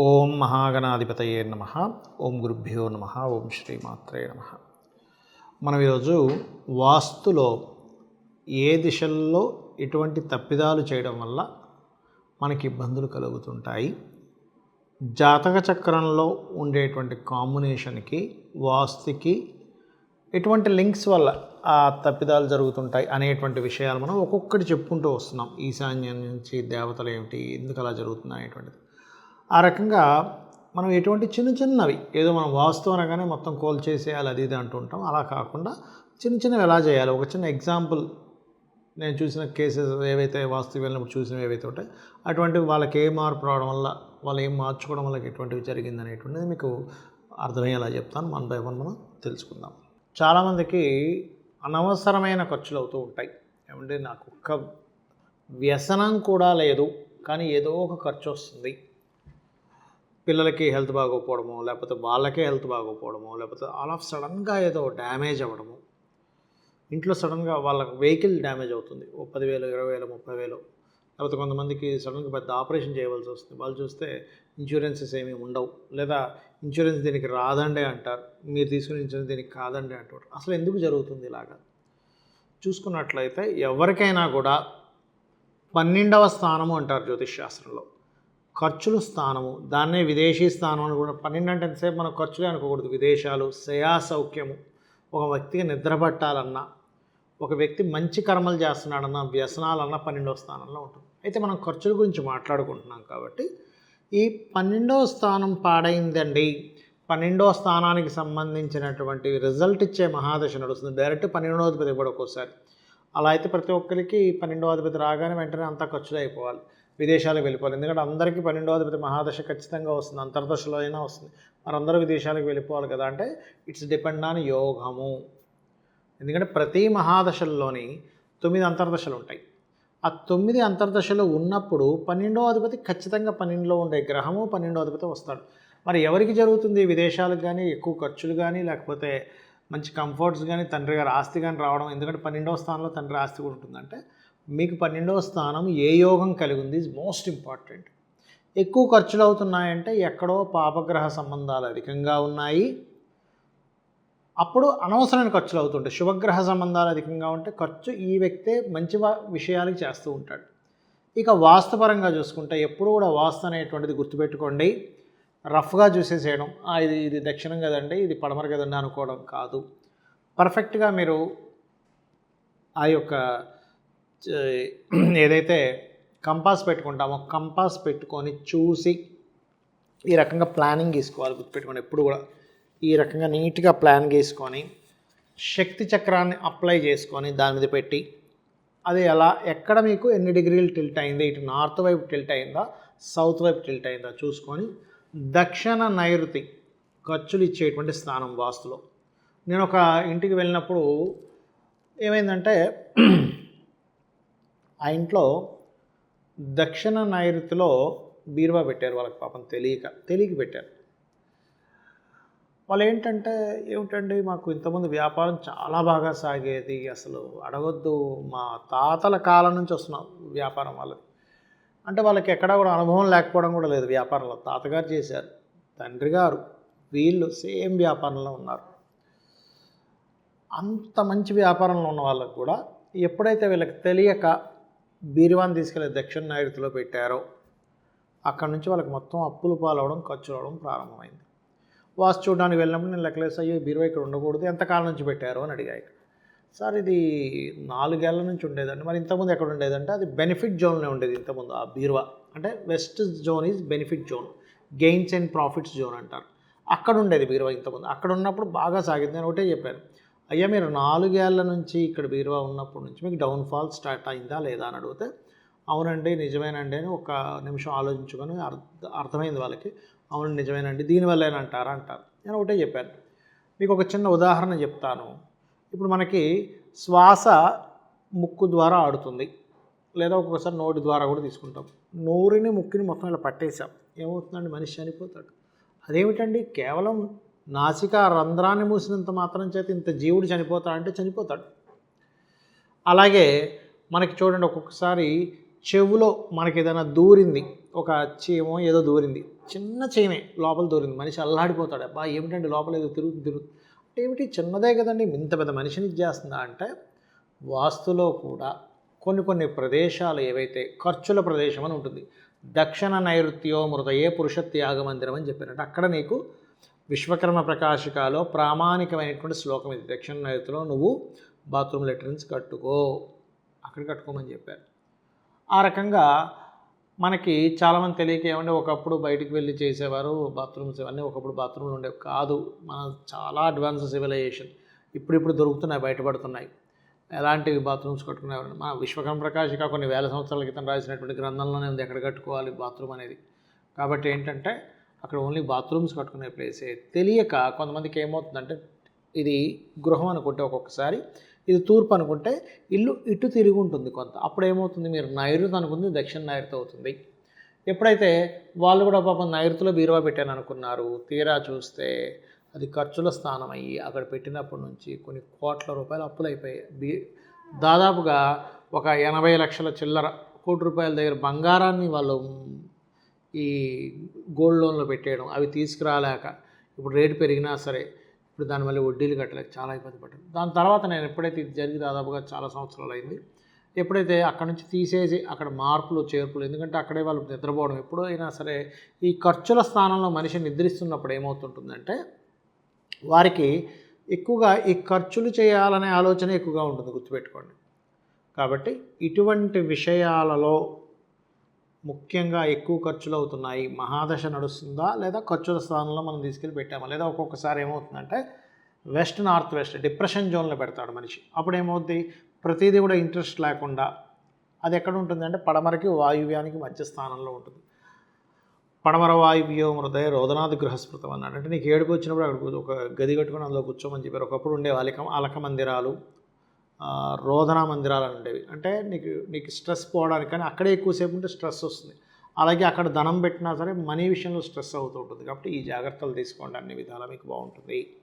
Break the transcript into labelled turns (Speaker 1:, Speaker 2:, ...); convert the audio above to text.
Speaker 1: ఓం మహాగణాధిపతయే నమ. ఓం గురుభ్యో నమ. ఓం శ్రీమాత్రే నమ. మనం ఈరోజు వాస్తులో ఏ దిశల్లో ఎటువంటి తప్పిదాలు చేయడం వల్ల మనకి ఇబ్బందులు కలుగుతుంటాయి? జాతక చక్రంలో ఉండేటువంటి కాంబినేషన్కి వాస్తుకి ఎటువంటి లింక్స్ వల్ల ఆ తప్పిదాలు జరుగుతుంటాయి అనేటువంటి విషయాలు మనం ఒక్కొక్కటి చెప్పుకుంటూ వస్తున్నాం. ఈశాన్యం నుంచి దేవతలు ఏమిటి ఎందుకు అలా జరుగుతుంది అనేటువంటిది. ఆ రకంగా మనం ఎటువంటి చిన్న చిన్నవి ఏదో మనం వాస్తు అనగానే మొత్తం కోల్ చేసేయాలి అది ఇది అంటుంటాం. అలా కాకుండా చిన్న చిన్నవి ఎలా చేయాలి? ఒక చిన్న ఎగ్జాంపుల్ నేను చూసిన కేసెస్ ఏవైతే వాస్తు వెళ్ళినప్పుడు చూసినవి ఏవైతే ఉంటాయి అటువంటివి వాళ్ళకి ఏ మార్పు రావడం వల్ల వాళ్ళు ఏం మార్చుకోవడం వల్ల ఎటువంటివి జరిగింది అనేటువంటిది మీకు అర్థమయ్యేలా చెప్తాను. వన్ బై వన్ మనం తెలుసుకుందాం. చాలామందికి అనవసరమైన ఖర్చులు అవుతూ ఉంటాయి. ఏమంటే నాకు ఒక్క వ్యసనం కూడా లేదు కానీ ఏదో ఒక ఖర్చు వస్తుంది. పిల్లలకి హెల్త్ బాగోకపోవడము లేకపోతే వాళ్ళకే హెల్త్ బాగోకపోవడము లేకపోతే ఆల్ ఆఫ్ సడన్గా ఏదో డ్యామేజ్ అవ్వడము ఇంట్లో సడన్గా వాళ్ళకి వెహికల్ డ్యామేజ్ అవుతుంది. ఓ పదివేలు ఇరవై వేలు ముప్పై వేలు లేకపోతే కొంతమందికి సడన్గా పెద్ద ఆపరేషన్ చేయవలసి వస్తుంది. వాళ్ళు చూస్తే ఇన్సూరెన్సెస్ ఏమీ ఉండవు. లేదా ఇన్సూరెన్స్ దీనికి రాదండే అంటారు. మీరు తీసుకునే ఇన్సూరెన్స్ దీనికి కాదండి అంటారు. అసలు ఎందుకు జరుగుతుంది ఇలాగా? చూసుకున్నట్లయితే ఎవరికైనా కూడా పన్నెండవ స్థానము అంటారు జ్యోతిష్ శాస్త్రంలో. ఖర్చుల స్థానము. దాన్నే విదేశీ స్థానం అని కూడా పన్నెండు అంటే ఎంతసేపు మనం ఖర్చులే అనుకోకూడదు. విదేశాలు శయా సౌఖ్యము. ఒక వ్యక్తికి నిద్రపట్టాలన్నా ఒక వ్యక్తి మంచి కర్మలు చేస్తున్నాడన్న వ్యసనాలన్న పన్నెండవ స్థానంలో ఉంటుంది. అయితే మనం ఖర్చుల గురించి మాట్లాడుకుంటున్నాం కాబట్టి ఈ పన్నెండవ స్థానం పాడైందండి. పన్నెండవ స్థానానికి సంబంధించినటువంటి రిజల్ట్ ఇచ్చే మహాదశ నడుస్తుంది. డైరెక్ట్ పన్నెండవ అధిపతి కూడా ఒక్కోసారి. అలా అయితే ప్రతి ఒక్కరికి పన్నెండవ అధిపతి రాగానే వెంటనే అంతా ఖర్చులు అయిపోవాలి. విదేశాలకు వెళ్ళిపోవాలి. ఎందుకంటే అందరికీ పన్నెండవ మహాదశ ఖచ్చితంగా వస్తుంది. అంతర్దశలో అయినా వస్తుంది. మరి అందరూ విదేశాలకు వెళ్ళిపోవాలి కదా అంటే ఇట్స్ డిపెండ్ ఆన్ యోగము. ఎందుకంటే ప్రతి మహాదశల్లోని తొమ్మిది అంతర్దశలు ఉంటాయి. ఆ తొమ్మిది అంతర్దశలు ఉన్నప్పుడు పన్నెండో అధిపతి ఖచ్చితంగా పన్నెండులో ఉండే గ్రహము పన్నెండో అధిపతి వస్తాడు. మరి ఎవరికి జరుగుతుంది? విదేశాలకు కానీ ఎక్కువ ఖర్చులు కానీ లేకపోతే మంచి కంఫర్ట్స్ కానీ తండ్రి గారు ఆస్తి కానీ రావడం. ఎందుకంటే పన్నెండవ స్థానంలో తండ్రి ఆస్తి కూడా ఉంటుందంటే మీకు పన్నెండవ స్థానం ఏ యోగం కలిగి ఉంది ఇస్ మోస్ట్ ఇంపార్టెంట్ ఎక్కువ ఖర్చులు అవుతున్నాయంటే ఎక్కడో పాపగ్రహ సంబంధాలు అధికంగా ఉన్నాయి. అప్పుడు అనవసరమైన ఖర్చులు అవుతుంటాయి శుభగ్రహ సంబంధాలు అధికంగా ఉంటే ఖర్చు ఈ వ్యక్తే మంచి విషయాలకు చేస్తూ ఉంటాడు. ఇక వాస్తుపరంగా చూసుకుంటే ఎప్పుడు కూడా వాస్తు అనేటువంటిది గుర్తుపెట్టుకోండి. రఫ్గా చూసేసేయడం. ఇది ఇది దక్షిణం కదండి ఇది పడమర కదండి అనుకోవడం కాదు. పర్ఫెక్ట్గా మీరు ఆ యొక్క ఏదైతే కంపాస్ పెట్టుకుంటామో కంపాస్ పెట్టుకొని చూసి ఈ రకంగా ప్లానింగ్ గీసుకోవాలి గుర్తుపెట్టుకోండి. ఎప్పుడు కూడా ఈ రకంగా నీట్గా ప్లాన్ గీసుకొని శక్తి చక్రాన్ని అప్లై చేసుకొని దాని మీద పెట్టి అది ఎలా ఎక్కడ మీకు ఎన్ని డిగ్రీలు టిల్ట్ అయింది ఇటు నార్త్ వైపు టిల్ట్ అయిందా సౌత్ వైపు టిల్ట్ అయిందా చూసుకొని దక్షిణ నైరుతి ఖర్చులు ఇచ్చేటువంటి స్థానం వాస్తులో. నేను ఒక ఇంటికి వెళ్ళినప్పుడు ఏమైందంటే ఆ ఇంట్లో దక్షిణ నైరుతిలో బీరువా పెట్టారు వాళ్ళకి పాపం తెలియక తెలియక పెట్టారు. వాళ్ళు ఏంటంటే ఏమిటండి మాకు ఇంతకుముందు వ్యాపారం చాలా బాగా సాగేది అసలు అడగొద్దు మా తాతల కాలం నుంచి వస్తున్నాం వ్యాపారం వాళ్ళది. అంటే వాళ్ళకి ఎక్కడా కూడా అనుభవం లేకపోవడం కూడా లేదు వ్యాపారంలో. తాతగారు చేశారు తండ్రి గారు వీళ్ళు సేమ్ వ్యాపారంలో ఉన్నారు. అంత మంచి వ్యాపారంలో ఉన్న వాళ్ళకు కూడా ఎప్పుడైతే వీళ్ళకి తెలియక బీరువాన్ని తీసుకెళ్ళి దక్షిణ నైరుతిలో పెట్టారో అక్కడి నుంచి వాళ్ళకి మొత్తం అప్పులు పాలవడం ఖర్చులు అవడం ప్రారంభమైంది. వాస్తు చూడడానికి వెళ్ళినప్పుడు నేను లెక్కలేసి అయ్యో బీరువా ఇక్కడ ఉండకూడదు ఎంతకాలం నుంచి పెట్టారు? అని అడిగా ఇక్కడ సార్ ఇది నాలుగేళ్ళ నుంచి ఉండేదండి. మరి ఇంతకుముందు ఎక్కడ ఉండేదంటే అది బెనిఫిట్ జోన్లో ఉండేది ఇంతకుముందు ఆ బీరువా. అంటే west zone is benefit zone gains and profits zone అంటారు. అక్కడ ఉండేది బీరువా ఇంతకుముందు. అక్కడ ఉన్నప్పుడు బాగా సాగింది. నేను ఒకటే చెప్పాను. అయ్యా మీరు నాలుగేళ్ళ నుంచి ఇక్కడ బీరువా ఉన్నప్పటి నుంచి మీకు డౌన్ఫాల్ స్టార్ట్ అయిందా లేదా అని అడిగితే అవునండి నిజమేనండి అని ఒక నిమిషం ఆలోచించుకొని అర్థ అర్థమైంది వాళ్ళకి. అవును నిజమేనండి దీనివల్లేనంటారా అంటారు? నేను ఒకటే చెప్పాను. మీకు ఒక చిన్న ఉదాహరణ చెప్తాను. ఇప్పుడు మనకి శ్వాస ముక్కు ద్వారా ఆడుతుంది. లేదా ఒక్కొక్కసారి నోటి ద్వారా కూడా తీసుకుంటాం. నోరుని ముక్కుని మొత్తం ఇలా పట్టేసాం ఏమవుతుందండి? మనిషి చనిపోతాడు. అదేమిటండి? కేవలం నాసికా రంధ్రాన్ని మూసినంత మాత్రం చేత ఇంత జీవుడు చనిపోతాడంటే చనిపోతాడు. అలాగే మనకి చూడండి ఒక్కొక్కసారి చెవులో మనకి ఏదైనా దూరింది ఒక చీమో ఏదో దూరింది చిన్న చీమే లోపల దూరింది మనిషి అల్లాడిపోతాడు. అబ్బా ఏమిటండి లోపల ఏదో తిరుగుతుంది తిరుగుతుంది అంటే ఏమిటి? చిన్నదే కదండి ఇంత పెద్ద మనిషిని ఇది చేస్తుందా అంటే వాస్తులో కూడా కొన్ని కొన్ని ప్రదేశాలు ఏవైతే ఖర్చుల ప్రదేశం అని ఉంటుంది దక్షిణ నైరుత్యో మృతయే పురుష త్యాగ మందిరం అని చెప్పారంటే అక్కడ నీకు విశ్వకర్మ ప్రకాశికాలో ప్రామాణికమైనటువంటి శ్లోకం ఇది. దక్షిణ నైరుతిలో నువ్వు బాత్రూమ్ లెటరిన్స్ కట్టుకో. అక్కడ కట్టుకోమని చెప్పారు. ఆ రకంగా మనకి చాలామంది తెలియక ఏమంటే ఒకప్పుడు బయటికి వెళ్ళి చేసేవారు బాత్రూమ్స్ ఇవన్నీ ఒకప్పుడు బాత్రూమ్లు ఉండేవి కాదు. మన చాలా అడ్వాన్స్ సివిలైజేషన్ ఇప్పుడిప్పుడు దొరుకుతున్నాయి బయటపడుతున్నాయి. ఎలాంటివి బాత్రూమ్స్ కట్టుకునేవారు? మా విశ్వకర్మ ప్రకాశిక కొన్ని వేల సంవత్సరాల క్రితం రాసినటువంటి గ్రంథంలోనే ఉంది ఎక్కడ కట్టుకోవాలి బాత్రూమ్ అనేది. కాబట్టి ఏంటంటే అక్కడ ఓన్లీ బాత్రూమ్స్ కట్టుకునే ప్లేసే. తెలియక కొంతమందికి ఏమవుతుందంటే ఇది గృహం అనుకుంటే ఒక్కొక్కసారి ఇది తూర్పు అనుకుంటే ఇల్లు ఇటు తిరిగి ఉంటుంది కొంత. అప్పుడు ఏమవుతుంది? మీరు నైరుతి అనుకుంది దక్షిణ నైరుతి అవుతుంది. ఎప్పుడైతే వాళ్ళు కూడా పాపం నైరుతిలో బీరువా పెట్టాను అనుకున్నారు తీరా చూస్తే అది ఖర్చుల స్థానం అయ్యి అక్కడ పెట్టినప్పటి నుంచి కొన్ని కోట్ల రూపాయలు అప్పులు అయిపోయాయి బీ దాదాపుగా ఒక ఎనభై లక్షల చిల్లర కోటి రూపాయల దగ్గర బంగారాన్ని వాళ్ళు ఈ గోల్డ్ లోన్లు పెట్టేయడం అవి తీసుకురాలేక ఇప్పుడు రేటు పెరిగినా సరే ఇప్పుడు దాని మళ్ళీ వడ్డీలు కట్టలేక చాలా ఇబ్బంది పడ్డాను. దాని తర్వాత నేను ఎప్పుడైతే ఇది జరిగి దాదాపుగా చాలా సంవత్సరాలు అయింది. ఎప్పుడైతే అక్కడ నుంచి తీసేసి అక్కడ మార్పులు చేర్పులు ఎందుకంటే అక్కడే వాళ్ళు నిద్రపోవడం ఎప్పుడైనా సరే ఈ ఖర్చుల స్థానంలో మనిషి నిద్రిస్తున్నప్పుడు ఏమవుతుంటుందంటే వారికి ఎక్కువగా ఈ ఖర్చులు చేయాలనే ఆలోచన ఎక్కువగా ఉంటుంది గుర్తుపెట్టుకోండి. కాబట్టి ఇటువంటి విషయాలలో ముఖ్యంగా ఎక్కువ ఖర్చులు అవుతున్నాయి మహాదశ నడుస్తుందా? లేదా ఖర్చుల స్థానంలో మనం తీసుకెళ్ళి పెట్టామా? లేదా ఒక్కొక్కసారి ఏమవుతుందంటే వెస్ట్ నార్త్ వెస్ట్ డిప్రెషన్ జోన్లో పెడతాడు మనిషి. అప్పుడు ఏమవుద్ది? ప్రతిదీ కూడా ఇంట్రెస్ట్ లేకుండా అది ఎక్కడ ఉంటుంది అంటే పడమరకి వాయువ్యానికి మధ్య స్థానంలో ఉంటుంది. పడమర వాయువ్యో హృదయ రోదనాది గృహస్మృతం అన్నాడు. అంటే నీకు ఏడుపు వచ్చినప్పుడు అక్కడ ఒక గది కట్టుకొని అందులో కూర్చోమని చెప్పారు. ఒకప్పుడు ఉండే అలక అలక మందిరాలు రోధనా మందిరాలు ఉండేవి అంటే నీకు నీకు స్ట్రెస్ పోవడానికి కానీ అక్కడే ఎక్కువసేపు ఉంటే స్ట్రెస్ వస్తుంది. అలాగే అక్కడ ధనం పెట్టినా సరే మనీ విషయంలో స్ట్రెస్ అవుతూ ఉంటుంది. కాబట్టి ఈ జాగ్రత్తలు తీసుకోండి. అన్ని విధాలా మీకు బాగుంటుంది.